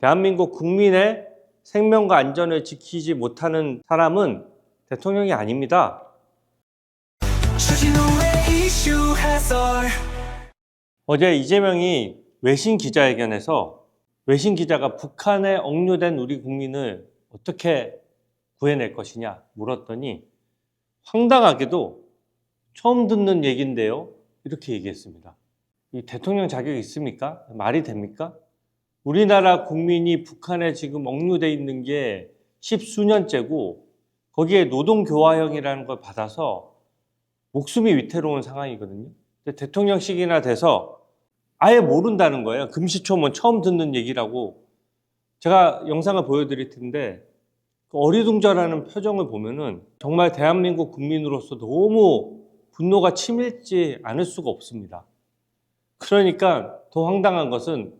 대한민국 국민의 생명과 안전을 지키지 못하는 사람은 대통령이 아닙니다. 어제 이재명이 외신 기자회견에서 외신 기자가 북한에 억류된 우리 국민을 어떻게 구해낼 것이냐 물었더니 황당하게도 처음 듣는 얘기인데요. 이렇게 얘기했습니다. 이 대통령 자격이 있습니까? 말이 됩니까? 우리나라 국민이 북한에 지금 억류돼 있는 게 십수년째고 거기에 노동 교화형이라는 걸 받아서 목숨이 위태로운 상황이거든요. 근데 대통령식이나 돼서 아예 모른다는 거예요. 금시초문 처음 듣는 얘기라고. 제가 영상을 보여드릴 텐데 그 어리둥절하는 표정을 보면은 정말 대한민국 국민으로서 너무 분노가 치밀지 않을 수가 없습니다. 그러니까 더 황당한 것은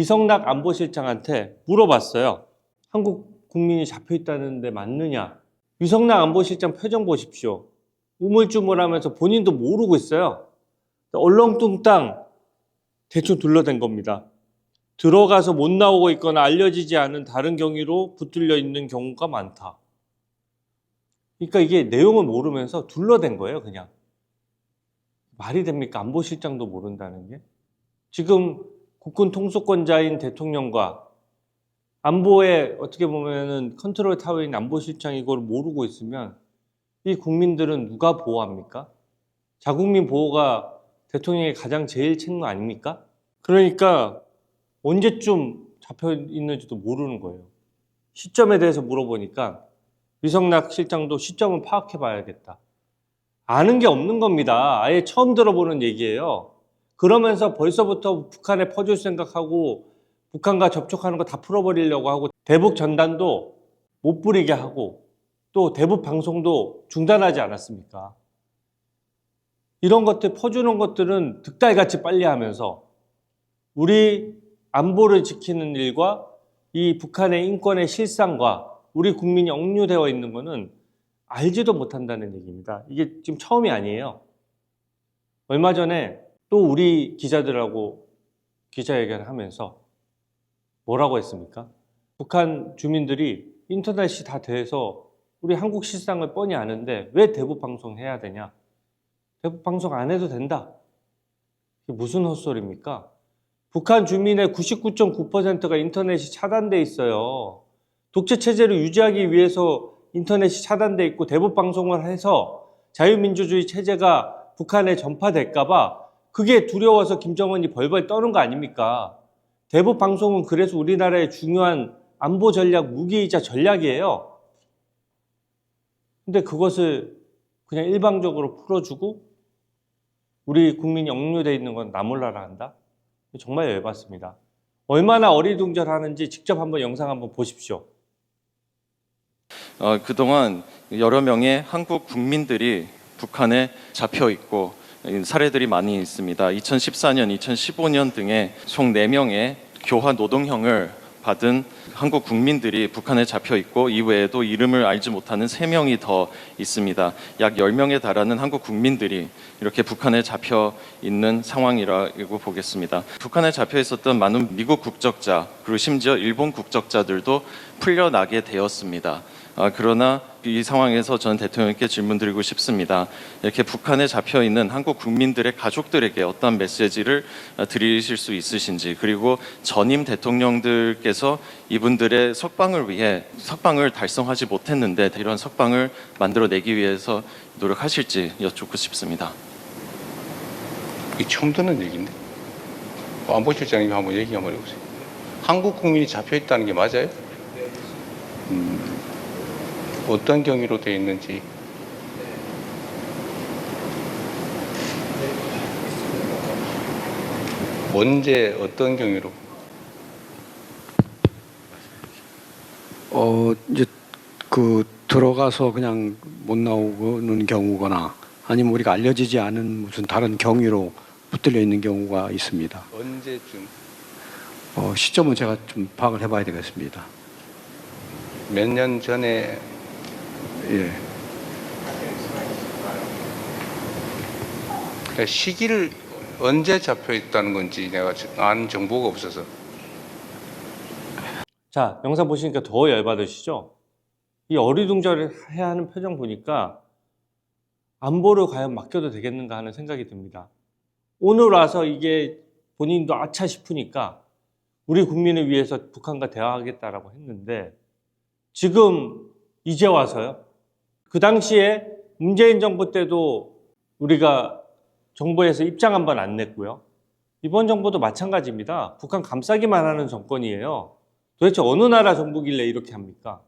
미성락 안보실장한테 물어봤어요. 한국 국민이 잡혀 있다는데 맞느냐? 미성락 안보실장 표정 보십시오. 우물쭈물하면서 본인도 모르고 있어요. 얼렁뚱땅 대충 둘러댄 겁니다. 들어가서 못 나오고 있거나 알려지지 않은 다른 경위로 붙들려 있는 경우가 많다. 그러니까 이게 내용을 모르면서 둘러댄 거예요, 그냥. 말이 됩니까? 안보실장도 모른다는 게? 지금 국군 통수권자인 대통령과 안보에 어떻게 보면은 컨트롤 타워인 안보실장이 이걸 모르고 있으면 이 국민들은 누가 보호합니까? 자국민 보호가 대통령의 가장 제일 책무 아닙니까? 그러니까 언제쯤 잡혀 있는지도 모르는 거예요. 시점에 대해서 물어보니까 위성락 실장도 시점을 파악해 봐야겠다. 아는 게 없는 겁니다. 아예 처음 들어보는 얘기예요. 그러면서 벌써부터 북한에 퍼줄 생각하고 북한과 접촉하는 거 다 풀어버리려고 하고 대북 전단도 못 부리게 하고 또 대북 방송도 중단하지 않았습니까? 이런 것들 퍼주는 것들은 득달같이 빨리 하면서 우리 안보를 지키는 일과 이 북한의 인권의 실상과 우리 국민이 억류되어 있는 것은 알지도 못한다는 얘기입니다. 이게 지금 처음이 아니에요. 얼마 전에 또 우리 기자들하고 기자회견을 하면서 뭐라고 했습니까? 북한 주민들이 인터넷이 다 돼서 우리 한국 실상을 뻔히 아는데 왜 대북 방송 해야 되냐? 대북 방송 안 해도 된다. 이게 무슨 헛소리입니까? 북한 주민의 99.9%가 인터넷이 차단돼 있어요. 독재 체제를 유지하기 위해서 인터넷이 차단돼 있고 대북 방송을 해서 자유민주주의 체제가 북한에 전파될까봐 그게 두려워서 김정은이 벌벌 떠는 거 아닙니까? 대북 방송은 그래서 우리나라의 중요한 안보 전략 무기이자 전략이에요. 근데 그것을 그냥 일방적으로 풀어주고 우리 국민이 억류돼 있는 건 나 몰라라 한다? 정말 열받습니다. 얼마나 어리둥절하는지 직접 한번 영상 한번 보십시오. 어, 그동안 여러 명의 한국 국민들이 북한에 잡혀 있고 이 사례들이 많이 있습니다. 2014년, 2015년 등에 총 4명의 교화 노동형을 받은 한국 국민들이 북한에 잡혀 있고 이외에도 이름을 알지 못하는 3명이 더 있습니다. 약 10명에 달하는 한국 국민들이 이렇게 북한에 잡혀 있는 상황이라고 보겠습니다. 북한에 잡혀 있었던 많은 미국 국적자 그리고 심지어 일본 국적자들도 풀려나게 되었습니다. 아, 그러나 이 상황에서 저는 대통령께 질문드리고 싶습니다. 이렇게 북한에 잡혀 있는 한국 국민들의 가족들에게 어떤 메시지를 아, 드리실 수 있으신지 그리고 전임 대통령들께서 이분들의 석방을 위해 석방을 달성하지 못했는데 이런 석방을 만들어내기 위해서 노력하실지 여쭙고 싶습니다. 이게 처음 듣는 얘기인데. 뭐 안보실장님이 한번 얘기 한번 해보세요. 한국 국민이 잡혀 있다는 게 맞아요? 음, 어떤 경위로 되어 있는지. 언제 어떤 경위로? 어 이제 그 들어가서 그냥 못 나오는 경우거나 아니면 우리가 알려지지 않은 무슨 다른 경위로 붙들려 있는 경우가 있습니다. 언제쯤? 어, 시점은 제가 좀 파악을 해봐야 되겠습니다. 몇 년 전에 예. 그러니까 시기를 언제 잡혀 있다는 건지 내가 아는 정보가 없어서 자, 영상 보시니까 더 열받으시죠? 이 어리둥절을 해야 하는 표정 보니까 안보를 과연 맡겨도 되겠는가 하는 생각이 듭니다. 오늘 와서 이게 본인도 아차 싶으니까 우리 국민을 위해서 북한과 대화하겠다라고 했는데 지금 이제 와서요. 그 당시에 문재인 정부 때도 우리가 정부에서 입장 한 번 안 냈고요. 이번 정부도 마찬가지입니다. 북한 감싸기만 하는 정권이에요. 도대체 어느 나라 정부길래 이렇게 합니까?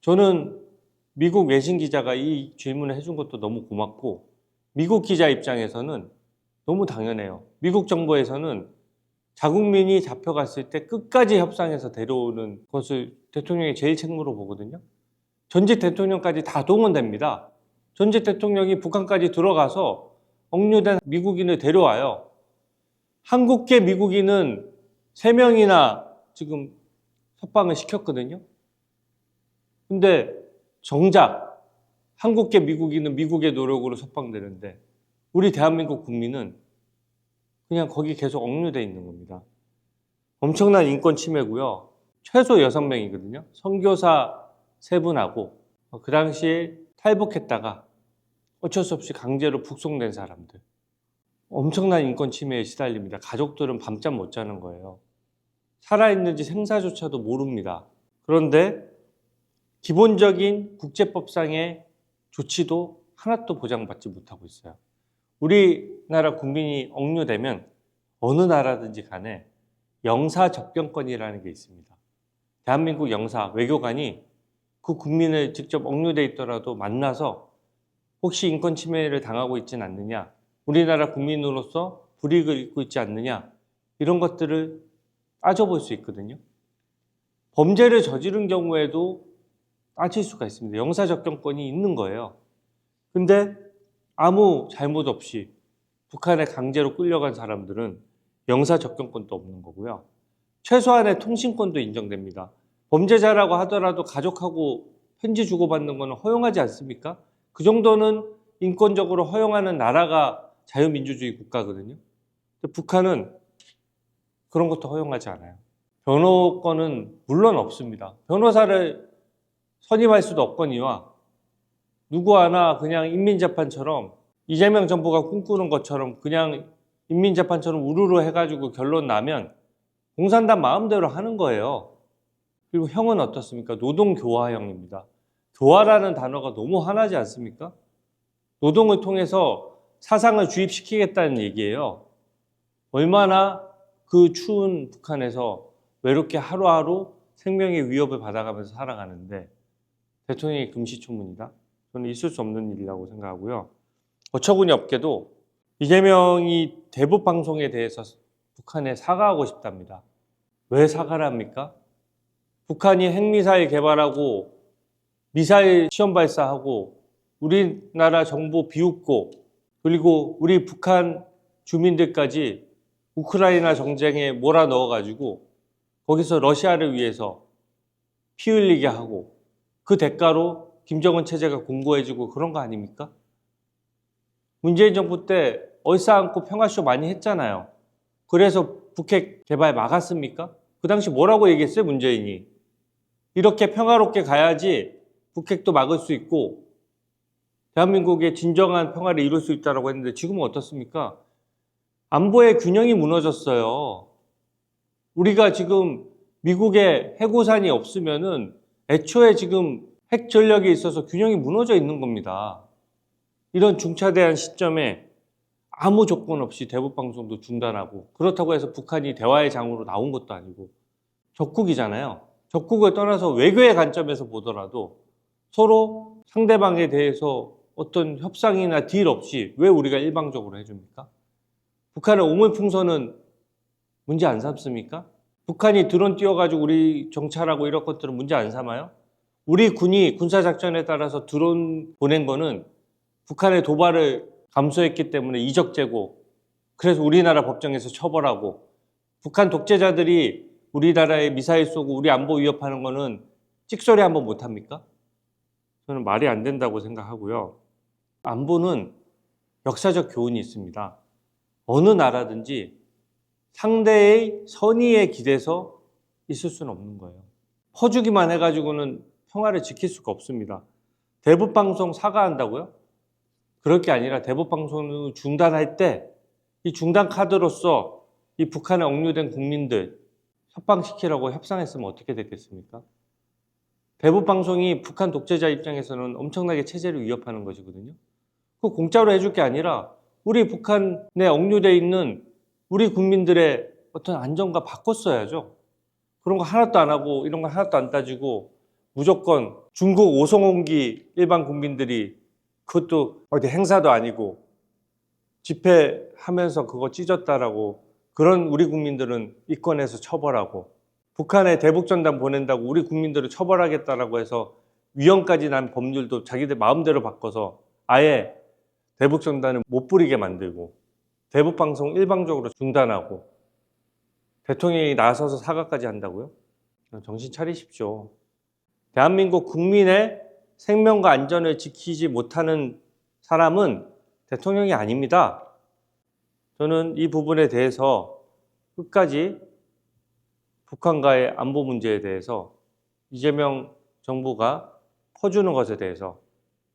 저는 미국 외신 기자가 이 질문을 해준 것도 너무 고맙고 미국 기자 입장에서는 너무 당연해요. 미국 정부에서는 자국민이 잡혀갔을 때 끝까지 협상해서 데려오는 것을 대통령이 제일 책무로 보거든요. 전직 대통령까지 다 동원됩니다. 전직 대통령이 북한까지 들어가서 억류된 미국인을 데려와요. 한국계 미국인은 세명이나 지금 석방을 시켰거든요. 근데 정작 한국계 미국인은 미국의 노력으로 석방되는데 우리 대한민국 국민은 그냥 거기 계속 억류돼 있는 겁니다. 엄청난 인권 침해고요. 최소 6명이거든요. 선교사 세 분하고 그 당시에 탈북했다가 어쩔 수 없이 강제로 북송된 사람들. 엄청난 인권 침해에 시달립니다. 가족들은 밤잠 못 자는 거예요. 살아있는지 생사조차도 모릅니다. 그런데 기본적인 국제법상의 조치도 하나도 보장받지 못하고 있어요. 우리나라 국민이 억류되면 어느 나라든지 간에 영사 접견권이라는 게 있습니다. 대한민국 영사 외교관이 그 국민을 직접 억류돼 있더라도 만나서 혹시 인권 침해를 당하고 있지는 않느냐, 우리나라 국민으로서 불이익을 입고 있지 않느냐 이런 것들을 따져볼 수 있거든요. 범죄를 저지른 경우에도 따질 수가 있습니다. 영사 접견권이 있는 거예요. 근데 아무 잘못 없이 북한에 강제로 끌려간 사람들은 영사 접견권도 없는 거고요. 최소한의 통신권도 인정됩니다. 범죄자라고 하더라도 가족하고 편지 주고받는 거는 허용하지 않습니까? 그 정도는 인권적으로 허용하는 나라가 자유민주주의 국가거든요. 북한은 그런 것도 허용하지 않아요. 변호권은 물론 없습니다. 변호사를 선임할 수도 없거니와 누구 하나 그냥 인민재판처럼 이재명 정부가 꿈꾸는 것처럼 그냥 인민재판처럼 우르르 해가지고 결론 나면 공산당 마음대로 하는 거예요. 그리고 형은 어떻습니까? 노동교화형입니다. 교화라는 단어가 너무 화나지 않습니까? 노동을 통해서 사상을 주입시키겠다는 얘기예요. 얼마나 그 추운 북한에서 외롭게 하루하루 생명의 위협을 받아가면서 살아가는데 대통령이 금시초문이다? 저는 있을 수 없는 일이라고 생각하고요. 어처구니 없게도 이재명이 대북 방송에 대해서 북한에 사과하고 싶답니다. 왜 사과를 합니까? 북한이 핵미사일 개발하고 미사일 시험 발사하고 우리나라 정부 비웃고 그리고 우리 북한 주민들까지 우크라이나 정쟁에 몰아 넣어 가지고 거기서 러시아를 위해서 피 흘리게 하고 그 대가로 김정은 체제가 공고해지고 그런 거 아닙니까? 문재인 정부 때 얼싸안고 평화쇼 많이 했잖아요. 그래서 북핵 개발 막았습니까? 그 당시 뭐라고 얘기했어요, 문재인이? 이렇게 평화롭게 가야지 북핵도 막을 수 있고 대한민국의 진정한 평화를 이룰 수 있다고 했는데 지금은 어떻습니까? 안보의 균형이 무너졌어요. 우리가 지금 미국의 해고산이 없으면은 애초에 지금 핵 전력에 있어서 균형이 무너져 있는 겁니다. 이런 중차대한 시점에 아무 조건 없이 대북 방송도 중단하고 그렇다고 해서 북한이 대화의 장으로 나온 것도 아니고 적국이잖아요. 적국을 떠나서 외교의 관점에서 보더라도 서로 상대방에 대해서 어떤 협상이나 딜 없이 왜 우리가 일방적으로 해줍니까? 북한의 오물풍선은 문제 안 삼습니까? 북한이 드론 띄워가지고 우리 정찰하고 이런 것들은 문제 안 삼아요? 우리 군이 군사작전에 따라서 드론 보낸 거는 북한의 도발을 감수했기 때문에 이적죄고 그래서 우리나라 법정에서 처벌하고 북한 독재자들이 우리나라에 미사일 쏘고 우리 안보 위협하는 거는 찍소리 한번 못 합니까? 저는 말이 안 된다고 생각하고요. 안보는 역사적 교훈이 있습니다. 어느 나라든지 상대의 선의에 기대서 있을 수는 없는 거예요. 퍼주기만 해가지고는 평화를 지킬 수가 없습니다. 대북 방송 사과한다고요? 그럴 게 아니라 대북 방송을 중단할 때 이 중단 카드로서 이 북한에 억류된 국민들 협방시키라고 협상했으면 어떻게 됐겠습니까? 대북 방송이 북한 독재자 입장에서는 엄청나게 체제를 위협하는 것이거든요. 그 공짜로 해줄 게 아니라 우리 북한에 억류돼 있는 우리 국민들의 어떤 안전과 바꿨어야죠. 그런 거 하나도 안 하고 이런 거 하나도 안 따지고 무조건 중국 오송홍기 일반 국민들이 그것도 어디 행사도 아니고 집회하면서 그거 찢었다라고 그런 우리 국민들은 이권에서 처벌하고 북한에 대북전단 보낸다고 우리 국민들을 처벌하겠다라고 해서 위헌까지 난 법률도 자기들 마음대로 바꿔서 아예 대북전단을 못 뿌리게 만들고 대북방송 일방적으로 중단하고 대통령이 나서서 사과까지 한다고요? 정신 차리십시오. 대한민국 국민의 생명과 안전을 지키지 못하는 사람은 대통령이 아닙니다. 저는 이 부분에 대해서 끝까지 북한과의 안보 문제에 대해서 이재명 정부가 퍼주는 것에 대해서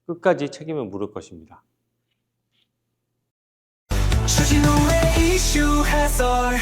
끝까지 책임을 물을 것입니다. 주진우의 이슈 해설